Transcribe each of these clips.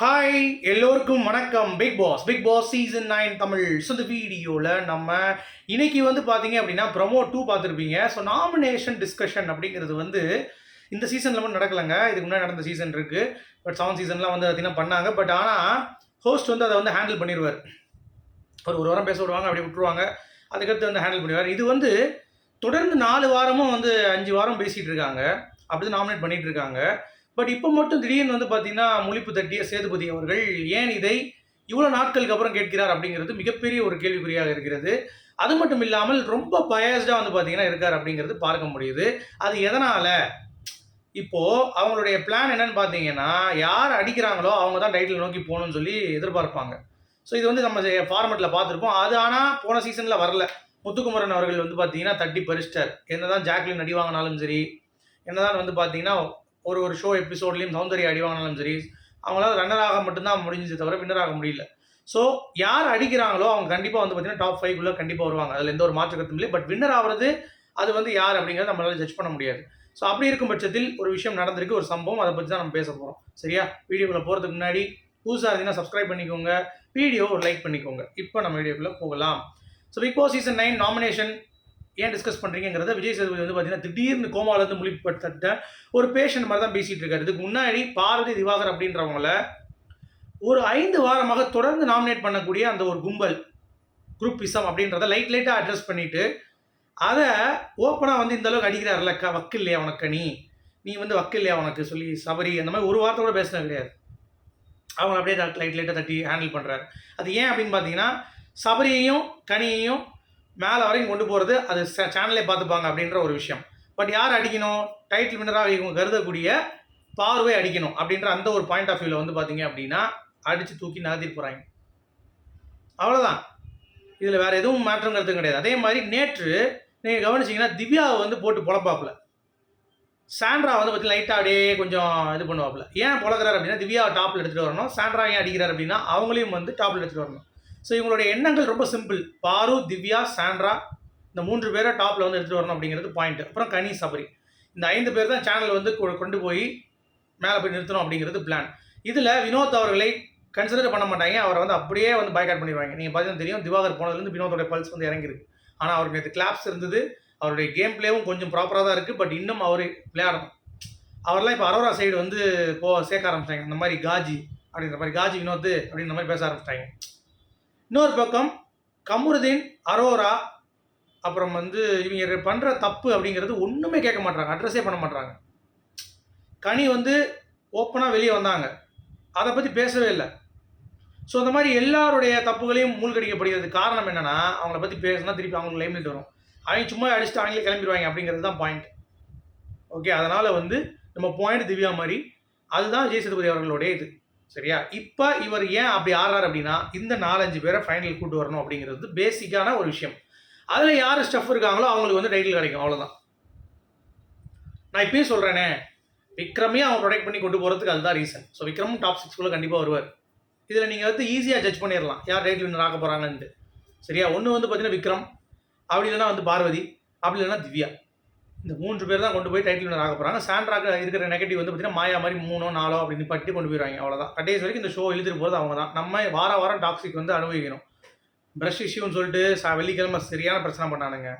Hi எல்லோருக்கும் வணக்கம். Bigg Boss Bigg Boss season nine Tamil so இந்த வீடியோவில் நம்ம இன்னைக்கு வந்து பார்த்தீங்க அப்படின்னா ப்ரொமோ டூ பார்த்துருப்பீங்க. ஸோ நாமினேஷன் டிஸ்கஷன் அப்படிங்கிறது வந்து இந்த சீசனில் மட்டும் நடக்கலைங்க. இதுக்கு முன்னாடி நடந்த சீசன் இருக்குது பட் செவன் சீசன்லாம் வந்து பார்த்தீங்கன்னா பண்ணாங்க. பட் ஆனால் ஹோஸ்ட் வந்து அதை வந்து ஹேண்டில் பண்ணிடுவார் ஒரு ஒரு வாரம் பேச விடுவாங்க அப்படி விட்டுருவாங்க. அதுக்கடுத்து வந்து ஹேண்டில் பண்ணிடுவார் இது வந்து தொடர்ந்து நாலு வாரமும் வந்து அஞ்சு வாரம் பேசிகிட்டு இருக்காங்க. அப்படி நாமினேட் பண்ணிகிட்டு இருக்காங்க. பட் இப்போ மட்டும் திடீர்னு வந்து பார்த்தீங்கன்னா முழிப்பு தட்டிய சேதுபதி அவர்கள் ஏன் இதை இவ்வளோ நாட்களுக்கு அப்புறம் கேட்கிறார் அப்படிங்கிறது மிகப்பெரிய ஒரு கேள்விக்குறியாக இருக்கிறது. அது மட்டும் இல்லாமல் ரொம்ப பயஸ்டாக வந்து பார்த்தீங்கன்னா இருக்கார் அப்படிங்கிறது பார்க்க முடியுது. அது எதனால்? இப்போது அவங்களுடைய பிளான் என்னன்னு பார்த்தீங்கன்னா யார் அடிக்கிறாங்களோ அவங்க தான் டைட்டில் நோக்கி போகணும்னு சொல்லி எதிர்பார்ப்பாங்க. ஸோ இது வந்து நம்ம ஃபார்மெட்டில் பார்த்துருப்போம் அது ஆனால் போன சீசனில் வரல. முத்துக்குமரன் அவர்கள் வந்து பார்த்தீங்கன்னா தட்டி பறிச்சிட்டார். என்னதான் ஜாக்லின் அடி வாங்கினாலும் சரி என்னதான் வந்து பார்த்தீங்கன்னா ஒரு ஒரு ஷோ எபிசோட்லேயும் சௌந்தர்யா அடிவானாலும் சரி அவங்களால ரன்னராக மட்டும்தான் முடிஞ்சது தவிர வின்னராக முடியல. ஸோ யார் அடிக்கிறாங்களோ அவங்க கண்டிப்பாக வந்து பார்த்தீங்கன்னா டாப் ஃபைவ்க்குள்ளே கண்டிப்பாக வருவாங்க. அதில் எந்த ஒரு மாற்று கருத்தும் இல்லை. பட் வின்னர் ஆகிறது அது வந்து யார் அப்படிங்கிறத நம்மளால ஜட்ஜ் பண்ண முடியாது. ஸோ அப்படி இருக்கும் பட்சத்தில் ஒரு விஷயம் நடந்திருக்கு ஒரு சம்பவம். அதை பற்றி தான் நம்ம பேச போகிறோம் சரியா? வீடியோக்குள்ளே போகிறதுக்கு முன்னாடி புதுசாக இருந்தீங்கன்னா சப்ஸ்கிரைப் பண்ணிக்கோங்க. வீடியோ ஒரு லைக் பண்ணிக்கோங்க. இப்போ நம்ம வீடியோக்குள்ளே போகலாம். So Bigg Boss season nine nomination ஏன் டிஸ்கஸ் பண்ணுறீங்கிறத விஜய் சேதுபதி வந்து பார்த்தீங்கன்னா திடீர்னு கோமாலேருந்து முழிப்பட்ட ஒரு பேஷண்ட் மாதிரி தான் பேசிகிட்டு இருக்காரு. இதுக்கு முன்னாடி பார்வதி திவாகர் அப்படின்றவங்கள ஒரு ஐந்து வாரமாக தொடர்ந்து நாமினேட் பண்ணக்கூடிய அந்த ஒரு கும்பல் குரூப் இசம் அப்படின்றத லைட் லைட்டாக அட்ரஸ் பண்ணிட்டு அதை ஓப்பனாக வந்து இந்த அளவுக்கு அடிக்கிறாருல க வக்கு இல்லையா உனக்கு நீ நீ வந்து வக்கு இல்லையா உனக்கு? சொல்லி சபரி அந்த மாதிரி ஒரு வார்த்தை கூட பேசினது கிடையாது. அவங்க அப்படியே லைட் லைட்டாக தட்டி ஹேண்டில் பண்ணுறாரு அது ஏன் அப்படின்னு பார்த்தீங்கன்னா சபரியையும் கனியையும் மேலே வரைக்கும் கொண்டு போகிறது அது சேனலே பார்த்துப்பாங்க அப்படின்ற ஒரு விஷயம். பட் யார் அடிக்கணும்? டைட்டில் வின்னராக இவங்க கருதக்கூடிய பார்வை அடிக்கணும் அப்படின்ற அந்த ஒரு பாயிண்ட் ஆஃப் வியூவில் வந்து பார்த்தீங்க அப்படின்னா அடித்து தூக்கி நகர்த்திட்டு போகிறாங்க அவ்வளோதான் இதில் வேறு எதுவும் மாற்றங்கிறது கிடையாது. அதே மாதிரி நேற்று நீங்கள் கவனிச்சிங்கன்னா திவ்யாவை வந்து போட்டு பொழப்பாப்புல. சாண்ட்ரா வந்து பற்றி லைட்டாக அப்படியே கொஞ்சம் இது பண்ணுவாப்பில். ஏன் பொழக்கிறார் அப்படின்னா திவ்யாவை டாப்பில் எடுத்துகிட்டு வரணும். சாண்ட்ரா ஏன் அடிக்கிறார் அப்படின்னா அவங்களையும் வந்து டாப்பில் எடுத்துகிட்டு வரணும். ஸோ இவங்களுடைய எண்ணங்கள் ரொம்ப சிம்பிள் பாரு திவ்யா சாண்ட்ரா இந்த மூன்று பேரை டாப்பில் வந்து எடுத்துகிட்டு வரணும் அப்படிங்கிறது பாயிண்ட் அப்புறம் கனி சபரி. இந்த ஐந்து பேர் தான் சேனல் வந்து கொ- கொண்டு போய் மேலே போய் நிறுத்தணும் அப்படிங்கிறது பிளான் இதில் வினோத் அவர்களை கன்சிடர் பண்ண மாட்டாங்க. அவரை வந்து அப்படியே வந்து பைக்காட் பண்ணிடுவாங்க. நீங்கள் பார்த்தீங்கன்னா தெரியும் திவாகர் போனதுலேருந்து வினோதோடைய பல்ஸ் வந்து இறங்கிருக்கு. ஆனால் அவருக்கு நேற்று கிளாப்ஸ் இருந்தது. அவருடைய கேம் பிளேவும் கொஞ்சம் ப்ராப்பராக தான் இருக்குது பட் இன்னும் அவர் விளையாடணும். அவர்லாம் இப்போ அரோரா சைடு வந்து போ சேர்க்க ஆரம்பிச்சிட்டாங்க. இந்த மாதிரி காஜி அப்படின்ற மாதிரி காஜி வினோத் அப்படின்ற மாதிரி பேச ஆரம்பிச்சிட்டாங்க. இன்னொரு பக்கம் கமருதீன் அரோரா அப்புறம் வந்து இவங்க பண்ணுற தப்பு அப்படிங்கிறது ஒன்றுமே கேட்க மாட்டாங்க அட்ரஸே பண்ண மாட்டாங்க கனி வந்து ஓப்பனாக வெளியே வந்தாங்க. அதை பற்றி பேசவே இல்லை. ஸோ அந்த மாதிரி எல்லாருடைய தப்புகளையும் மூழ்கடிக்கப்படுகிறது காரணம் என்னென்னா அவங்கள பற்றி பேசினா திருப்பி அவங்களுக்கு லைம்லைட் வரும் அவங்க சும்மா அடிச்சுட்டு அவங்களே கிளம்பிடுவாங்க அப்படிங்கிறது தான் பாயிண்ட் ஓகே அதனால் வந்து நம்ம பாயிண்ட் திவ்யா மாதிரி அதுதான் ஜெய் சேதுபதி அவர்களுடைய இது. சரியா? இப்போ இவர் ஏன் அப்படி ஆடுறாரு அப்படின்னா இந்த நாலஞ்சு பேரை ஃபைனல் கூட்டு வரணும் அப்படிங்கிறது பேசிக்கான ஒரு விஷயம். அதில் யார் ஸ்டஃப் இருக்காங்களோ அவங்களுக்கு வந்து டைட்டில் கிடைக்கும் அவ்வளோதான் நான் இப்பயும் சொல்கிறேனே விக்ரமே அவன் ப்ரொடெக்ட் பண்ணி கொண்டு போகிறதுக்கு அதுதான் ரீசன் ஸோ விக்ரமும் டாப் சிக்ஸ்குள்ளே கண்டிப்பாக வருவார். இதில் நீங்கள் வந்து ஈஸியாக ஜட்ஜ் பண்ணிடலாம் யார் டைட்டில் வின்னர் ஆக போகிறாங்கன்ட்டு சரியா? ஒன்று வந்து பார்த்தீங்கன்னா விக்ரம் அப்படி இல்லைன்னா வந்து பார்வதி அப்படி இல்லைன்னா திவ்யா. இந்த மூன்று பேர் தான் கொண்டு போய் டைட்டில் வின்னர் ஆக போகிறாங்க சாண்ட்ராக்கு இருக்கிற நெகட்டிவ் வந்து பார்த்தீங்கன்னா மாயா மாதிரி மூணோ நாலோ அப்படின்னு பட்டி கொண்டு போயிடுவாங்க. அவ்வளோதான் கடைசி வரைக்கும் இந்த ஷோ இழுத்துட்டு போகிறது அவங்க தான். நம்ம வார வாரம் டாக்ஸிக் வந்து அனுபவிக்கணும். ப்ரஷ் இஷ்யூன்னு சொல்லிட்டு சா வெள்ளிக்கிழமை சரியான பிரச்சனை பண்ணானுங்க.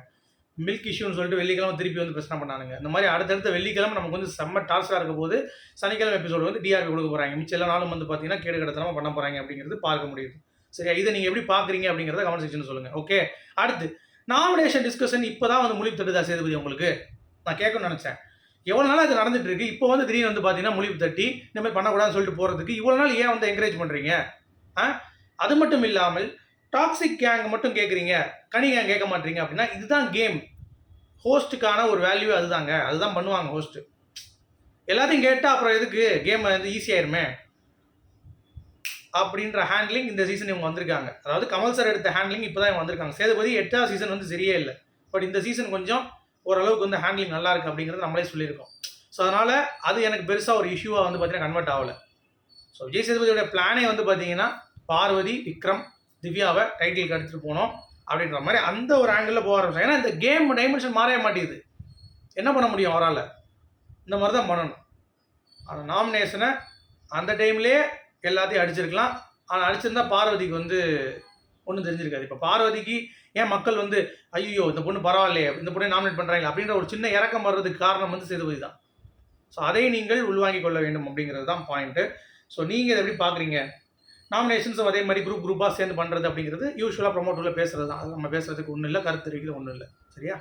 மில்க் இஷ்யூன்னு சொல்லிட்டு வெள்ளிக்கிழமை திருப்பி வந்து பிரச்சனை பண்ணானுங்க. இந்த மாதிரி அடுத்தடுத்த வெள்ளிக்கிழமை நமக்கு வந்து செம்ம டார்ச்சராக இருக்க போது சனிக்கிழமை எபிசோடு வந்து டிஆர்பி கொடுக்க போகிறாங்க மிச்சம் எல்லா நாளும் வந்து பார்த்தீங்கன்னா கேடு கடத்தனமாக பண்ண போகிறாங்க அப்படிங்கிறது பார்க்க முடியுது. சரியா? இதை நீங்கள் எப்படி பார்க்குறீங்க அப்படிங்கிறத கமெண்ட் செக்ஷன் சொல்லுங்கள் ஓகே அடுத்து நாமினேஷன் டிஸ்கஷன் இப்போ தான் வந்து முழிப்பு தட்டுதா சேதுபதி உங்களுக்கு? நான் கேட்கணும்னு நினச்சேன். எவ்வளோ நாள் அது நடந்துட்டு இருக்கு? இப்போ வந்து திடீர்னு வந்து பார்த்தீங்கன்னா முழிப்பு தட்டி இந்த மாதிரி பண்ணக்கூடாதுன்னு சொல்லிட்டு போகிறதுக்கு இவ்வளோ நாள் ஏன் வந்து என்கரேஜ் பண்ணுறீங்க ஆ? அது மட்டும் இல்லாமல் டாக்ஸிக் கேங் மட்டும் கேட்குறீங்க கனி கேங் கேட்க மாட்டீங்க அப்படின்னா இதுதான் கேம் ஹோஸ்ட்டுக்கான ஒரு வேல்யூ அதுதாங்க. அதுதான் பண்ணுவாங்க ஹோஸ்ட்டு எல்லாத்தையும் கேட்டால் அப்புறம் எதுக்கு? கேம் வந்து ஈஸியாயிருமே அப்படின்ற ஹேண்ட்லிங் இந்த சீசன் இவங்க வந்திருக்காங்க. அதாவது கமல் சார் எடுத்த ஹேண்ட்லிங் இப்போ தான் இவங்க வந்திருக்காங்க. சேதுபதி எட்டாவது சீசன் வந்து சரியே இல்லை. பட் இந்த சீசன் கொஞ்சம் ஓரளவுக்கு வந்து ஹேண்ட்லிங் நல்லா இருக்கு அப்படிங்கிறது நம்மளே சொல்லியிருக்கோம். ஸோ அதனால் அது எனக்கு பெருசாக ஒரு இஷ்யூவாக வந்து பார்த்தீங்கன்னா கன்வெர்ட் ஆகலை. ஸோ விஜய் சேதுபதியோட பிளானே வந்து பார்த்தீங்கன்னா பார்வதி விக்ரம் திவ்யாவை டைட்டிலுக்கு எடுத்துகிட்டு போனோம் அப்படின்ற மாதிரி அந்த ஒரு ஆங்கிளில் போக ஆரம்பிச்சாங்க. ஏன்னா இந்த கேம் டைமென்ஷன் மாறவே மாட்டேங்குது. என்ன பண்ண முடியும் அவரால்? இந்த மாதிரி தான் பண்ணணும். அந்த நாமினேஷனை அந்த டைம்லேயே எல்லாத்தையும் அடிச்சிருக்கலாம். ஆனால் அடிச்சிருந்தா பார்வதிக்கு வந்து ஒன்றும் தெரிஞ்சிருக்காது. இப்போ பார்வதிக்கு ஏன் மக்கள் வந்து ஐயோ இந்த பொண்ணு பரவாயில்லையே இந்த பொண்ணை நாமினேட் பண்ணுறாங்க அப்படின்ற ஒரு சின்ன இறக்கம் வர்றதுக்கு காரணம் வந்து சேதுபதி தான் ஸோ அதை நீங்கள் உள்வாங்கிக் கொள்ள வேண்டும் அப்படிங்கிறது தான் பாயிண்ட்டு ஸோ நீங்கள் இதை எப்படி பார்க்குறீங்க நாமினேஷன்ஸும் அதே மாதிரி குரூப் குரூப்பாக சேர்ந்து பண்ணுறது அப்படிங்கிறது யூஸ்வலாக ப்ரொமோட்டரில் பேசுகிறது தான் அது நம்ம பேசுறதுக்கு ஒன்றும் இல்லை கருத்து தெரிவிக்கிறது ஒன்றும் இல்லை. சரியா?